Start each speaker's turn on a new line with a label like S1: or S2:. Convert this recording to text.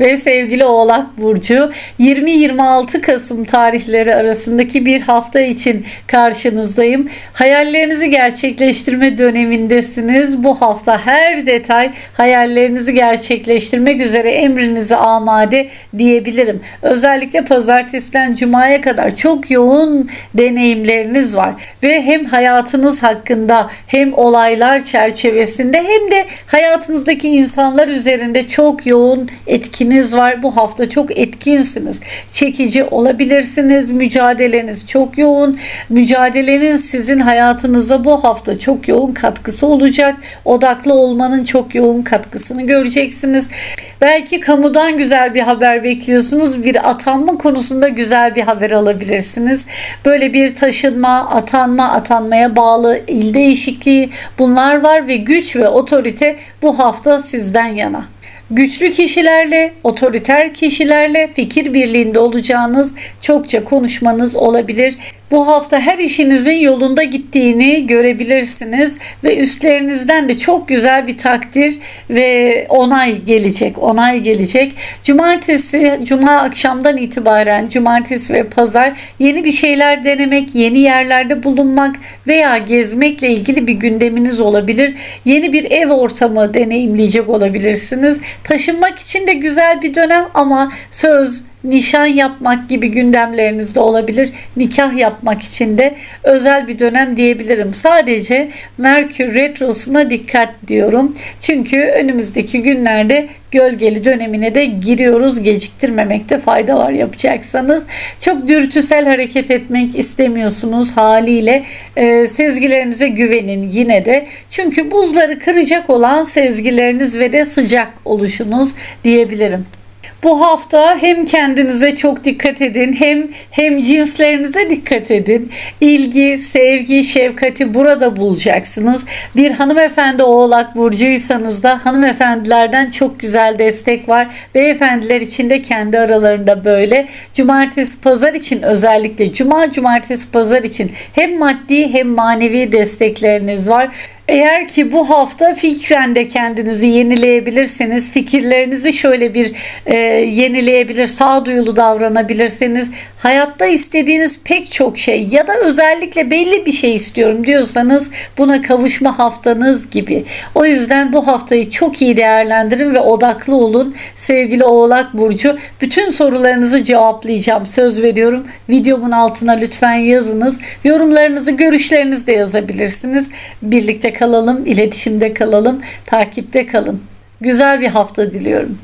S1: ve sevgili Oğlak Burcu 20-26 Kasım tarihleri arasındaki bir hafta için karşınızdayım. Hayallerinizi gerçekleştirme dönemindesiniz. Bu hafta her detay hayallerinizi gerçekleştirmek üzere emrinize amade diyebilirim. Özellikle pazartesiden cumaya kadar çok yoğun deneyimleriniz var ve hem hayatınız hakkında hem olaylar çerçevesinde hem de hayatınızdaki insanlar üzerinde çok yoğun etkiniz var. Bu hafta çok etkinsiniz. Çekici olabilirsiniz. Mücadeleniz çok yoğun. Mücadelenin sizin hayatınıza bu hafta çok yoğun katkısı olacak. Odaklı olmanın çok yoğun katkısını göreceksiniz. Belki kamudan güzel bir haber bekliyorsunuz. Bir atanma konusunda güzel bir haber alabilirsiniz. Böyle bir taşınma, atanma, atanmaya bağlı il değişikliği bunlar var ve güç ve otorite bu hafta sizden yana. Güçlü kişilerle, otoriter kişilerle fikir birliğinde olacağınız çokça konuşmanız olabilir. Bu hafta her işinizin yolunda gittiğini görebilirsiniz ve üstlerinizden de çok güzel bir takdir ve onay gelecek. Onay gelecek. Cumartesi, cuma akşamdan itibaren cumartesi ve pazar yeni bir şeyler denemek, yeni yerlerde bulunmak veya gezmekle ilgili bir gündeminiz olabilir. Yeni bir ev ortamı deneyimleyecek olabilirsiniz. Taşınmak için de güzel bir dönem ama söz, nişan yapmak gibi gündemlerinizde olabilir. Nikah yapmak için de özel bir dönem diyebilirim. Sadece Merkür Retrosu'na dikkat diyorum. Çünkü önümüzdeki günlerde gölgeli dönemine de giriyoruz. Geciktirmemekte fayda var yapacaksanız. Çok dürtüsel hareket etmek istemiyorsunuz haliyle. E, sezgilerinize güvenin yine de. Çünkü buzları kıracak olan sezgileriniz ve de sıcak oluşunuz diyebilirim. Bu hafta hem kendinize çok dikkat edin hem hem cinslerinize dikkat edin. İlgi, sevgi, şefkati burada bulacaksınız. Bir hanımefendi oğlak burcuysanız da hanımefendilerden çok güzel destek var. Beyefendiler için de kendi aralarında böyle. Cumartesi pazar için özellikle cuma cumartesi pazar için hem maddi hem manevi destekleriniz var. Eğer ki bu hafta fikren de kendinizi yenileyebilirseniz, fikirlerinizi şöyle bir e, yenileyebilir, sağduyulu davranabilirseniz, hayatta istediğiniz pek çok şey ya da özellikle belli bir şey istiyorum diyorsanız buna kavuşma haftanız gibi. O yüzden bu haftayı çok iyi değerlendirin ve odaklı olun. Sevgili Oğlak Burcu, bütün sorularınızı cevaplayacağım. Söz veriyorum. Videomun altına lütfen yazınız. Yorumlarınızı, görüşlerinizi de yazabilirsiniz. Birlikte kalalım, iletişimde kalalım, takipte kalın. Güzel bir hafta diliyorum.